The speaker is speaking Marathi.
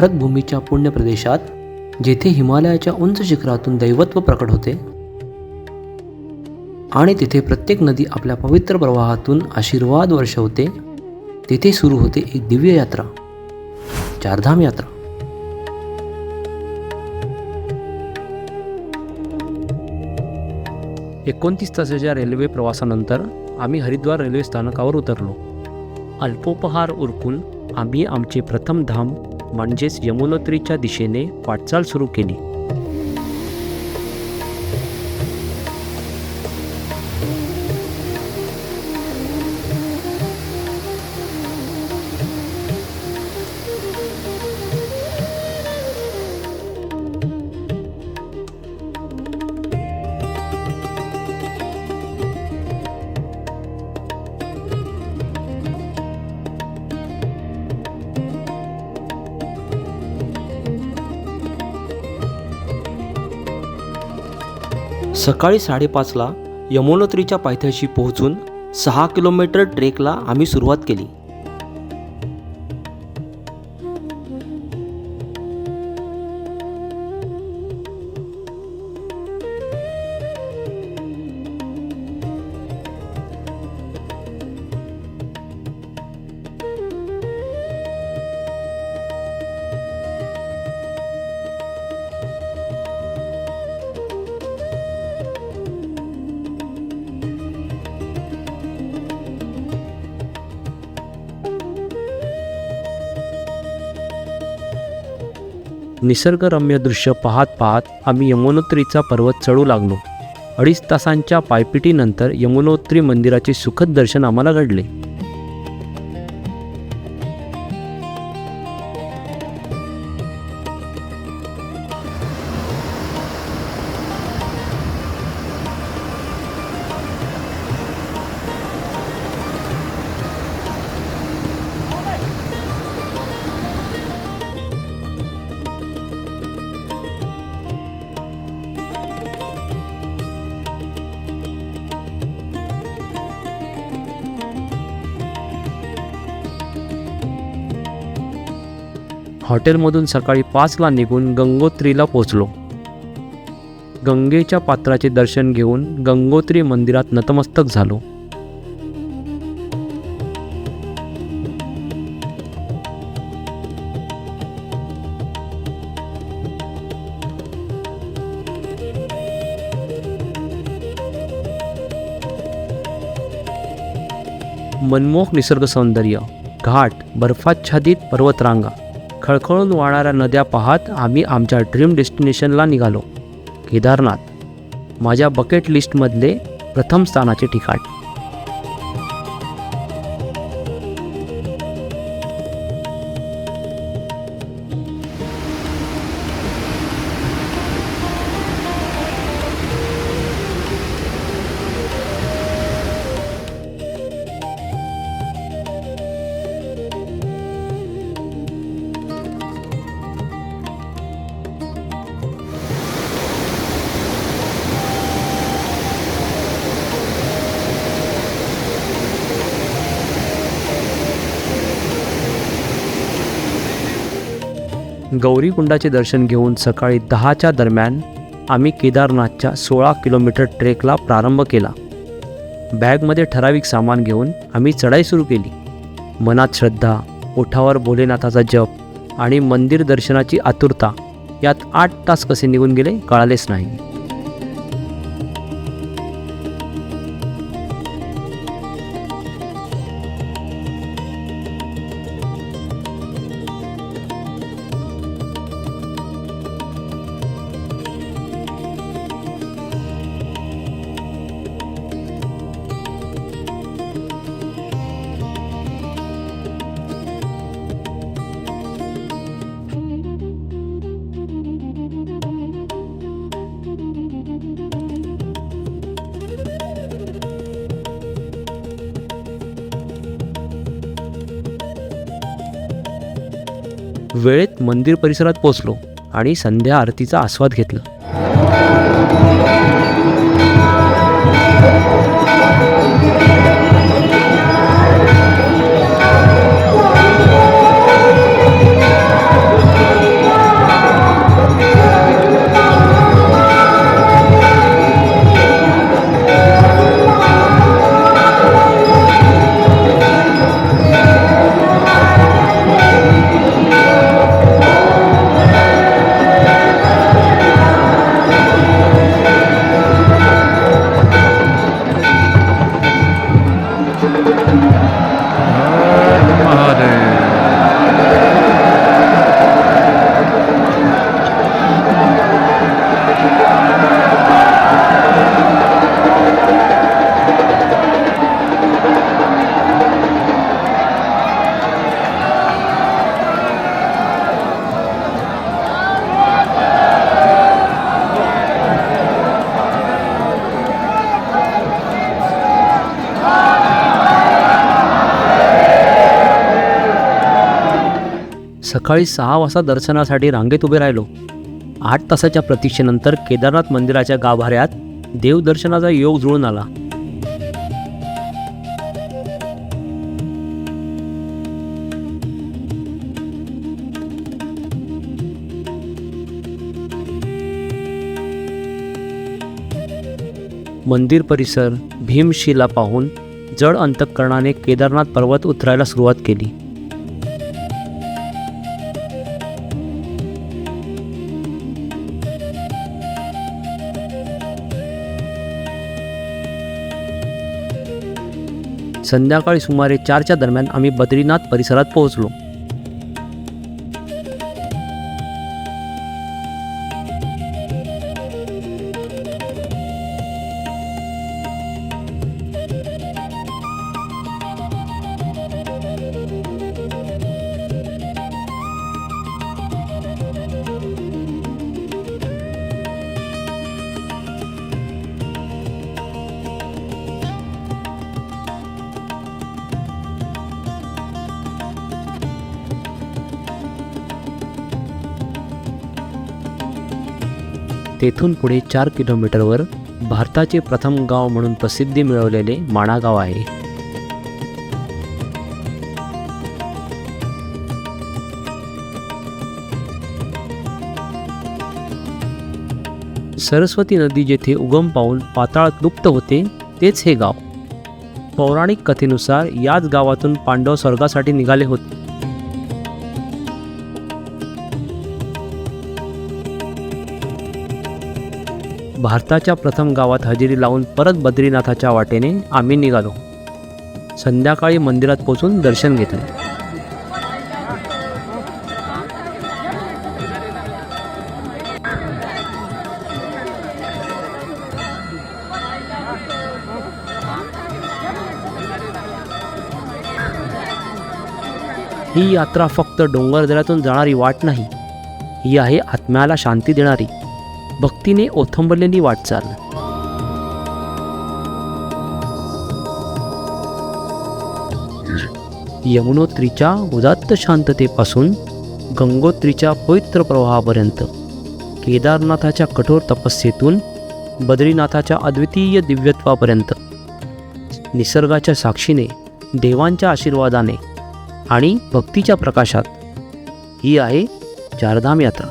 भारतभूमीच्या पुण्य प्रदेशात जेथे हिमालयाच्या उंच शिखरातून दैवत्व प्रकट होते आणि तिथे प्रत्येक नदी आपल्या पवित्र प्रवाहातून आशीर्वाद वर्षवते तेथे सुरू होते एक दिव्य यात्रा चारधाम यात्रा. एकोणतीस तासाच्या रेल्वे प्रवासानंतर आम्ही हरिद्वार रेल्वे स्थानकावर उतरलो. अल्पोपहार उरकून आम्ही आमचे प्रथम धाम म्हणजेच यमुनोत्रीच्या दिशेने वाटचाल सुरू केली. सकाळी साडेपाचला यमुनोत्रीच्या पायथ्याशी पोहोचून सहा किलोमीटर ट्रेकला आम्ही सुरुवात केली. निसर्गरम्य दृश्य पाहत पाहत आम्ही यमुनोत्रीचा पर्वत चढू लागलो. अडीच तासांच्या पायपिटीनंतर यमुनोत्री मंदिराचे सुखद दर्शन आम्हाला घडले. हॉटेलमधून सकाळी पाचला निघून गंगोत्रीला पोचलो गंगेच्या पात्राचे दर्शन घेऊन गंगोत्री मंदिरात नतमस्तक झालो. मनमोहक निसर्ग सौंदर्य घाट बर्फाच्छादित पर्वतरांगा खळखळून वाहणाऱ्या नद्या पाहत आम्ही आमच्या ड्रीम डेस्टिनेशनला निघालो. केदारनाथ. माझ्या बकेट लिस्टमधले प्रथम स्थानाचे ठिकाण. गौरीकुंडाचे दर्शन घेऊन सकाळी दहाच्या दरम्यान आम्ही केदारनाथच्या सोळा किलोमीटर ट्रेकला प्रारंभ केला. बॅगमध्ये ठराविक सामान घेऊन आम्ही चढाई सुरू केली. मनात श्रद्धा ओठावर भोलेनाथाचा जप आणि मंदिर दर्शनाची आतुरता यात आठ तास कसे निघून गेले कळालेच नाही. वेळेत मंदिर परिसरात पोचलो आणि संध्या आरतीचा आस्वाद घेतला. सकाळी सहा वाजता दर्शनासाठी रांगेत उभे राहिलो. आठ तासाच्या प्रतीक्षेनंतर केदारनाथ मंदिराच्या गाभाऱ्यात देवदर्शनाचा योग जुळून आला. मंदिर परिसर भीमशिला पाहून जड अंतःकरणाने केदारनाथ पर्वत उतरायला सुरुवात केली. संध्याकाळी सुमारे चारच्या दरम्यान आम्ही बद्रीनाथ परिसरात पोहोचलो. तेथून पुढे चार किलोमीटरवर भारताचे प्रथम गाव म्हणून प्रसिद्धी मिळवलेले माणा गाव आहे. सरस्वती नदी जेथे उगम पावून पाताळात लुप्त होते तेच हे गाव. पौराणिक कथेनुसार याच गावातून पांडव स्वर्गासाठी निघाले होते. भारताच्या प्रथम गावात हजेरी लावून परत बद्रीनाथाच्या वाटेने आम्ही निघालो. संध्याकाळी मंदिरात पोचून दर्शन घेतले. ही यात्रा फक्त डोंगरदऱ्यातून जाणारी वाट नाही ही आहे आत्म्याला शांती देणारी. भक्तीने ओथंबलेली वाटचाल यमुनोत्रीच्या उदात्त शांततेपासून गंगोत्रीच्या पवित्र प्रवाहापर्यंत केदारनाथाच्या कठोर तपस्येतून बद्रीनाथाच्या अद्वितीय दिव्यत्वापर्यंत निसर्गाच्या साक्षीने देवांच्या आशीर्वादाने आणि भक्तीच्या प्रकाशात ही आहे चारधाम यात्रा.